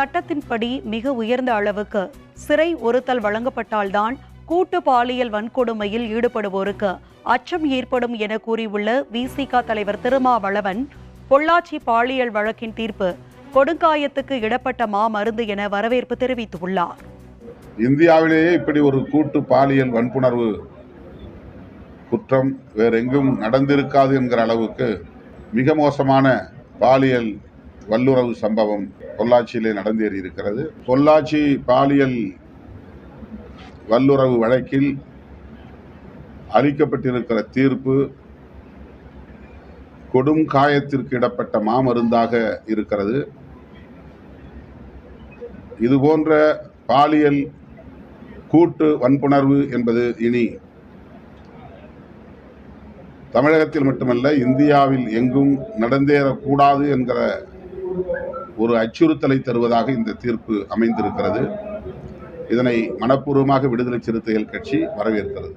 சட்டத்தின்படி மிக உயர்ந்த அளவுக்கு சிறை ஒருத்தல் வழங்கப்பட்டால்தான் கூட்டு பாலியல் வன்கொடுமையில் ஈடுபடுவோருக்கு அச்சம் ஏற்படும் என கூறியுள்ள விசிக தலைவர் திருமாவளவன் பொள்ளாச்சி பாலியல் வழக்கின் தீர்ப்பு கொடுங்காயத்துக்கு இடப்பட்ட மாமருந்து என வரவேற்பு தெரிவித்துள்ளார். இந்தியாவிலேயே இப்படி ஒரு கூட்டு பாலியல் வன்புணர்வு குற்றம் வேறெங்கும் நடந்திருக்காது என்கிற அளவுக்கு மிக மோசமான பாலியல் வல்லுறவு சம்பவம் பொள்ளாச்சியிலே நடந்தேறி இருக்கிறது. பொள்ளாச்சி பாலியல் வல்லுறவு வழக்கில் அளிக்கப்பட்டிருக்கிற தீர்ப்பு கொடும் காயத்திற்கு இடப்பட்ட மாமருந்தாக இருக்கிறது. இதுபோன்ற பாலியல் கூட்டு வன்புணர்வு என்பது இனி தமிழகத்தில் மட்டுமல்ல இந்தியாவில் எங்கும் நடந்தேறக்கூடாது என்கிற ஒரு அச்சுறுத்தலை தருவதாக இந்த தீர்ப்பு அமைந்திருக்கிறது. இதனை மனப்பூர்வமாக விடுதலை சிறுத்தைகள் கட்சி வரவேற்கிறது.